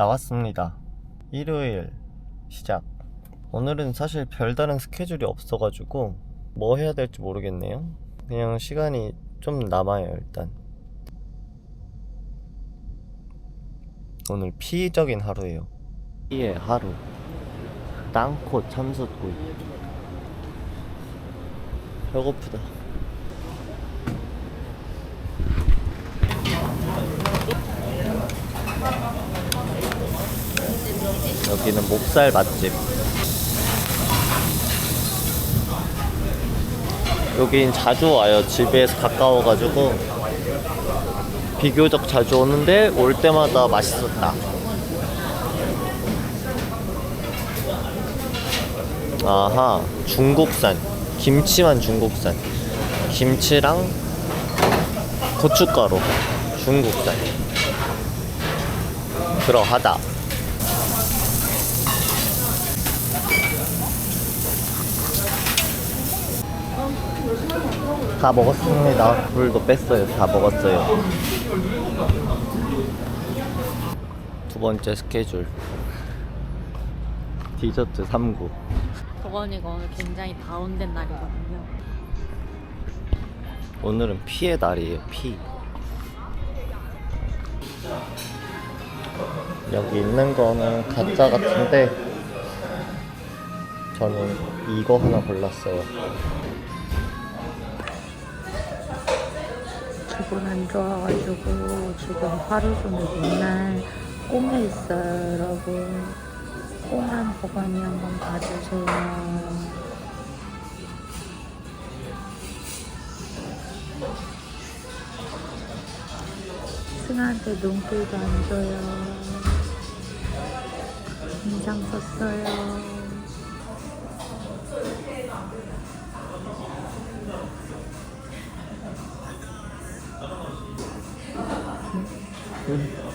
나왔습니다. 일요일 시작. 오늘은 사실 별다른 스케줄이 없어가지고 뭐 해야 될지 모르겠네요. 그냥 시간이 좀 남아요, 일단. 오늘 피적인 하루예요. 피의 하루. 땅콩 참숯구이. 배고프다. 여기는 목살 맛집. 여긴 자주 와요. 집에서 가까워가지고 비교적 자주 오는데 올 때마다 맛있었다. 아하, 중국산. 김치만 중국산. 김치랑 고춧가루. 중국산. 그러하다. 다 먹었습니다. 물도 뺐어요. 다 먹었어요. 두 번째 스케줄. 디저트 3구. 도건이가 오늘 굉장히 다운된 날이거든요. 오늘은 피의 날이에요. 피. 여기 있는 거는 가짜 같은데 저는 이거 하나 골랐어요. 기분 안 좋아가지고 지금 하루 종일 맨날 꿈에 있어요, 여러분. 꿈한 보건이 한번 봐주세요. 승아한테 눈길도 안 줘요. 인상 썼어요. good.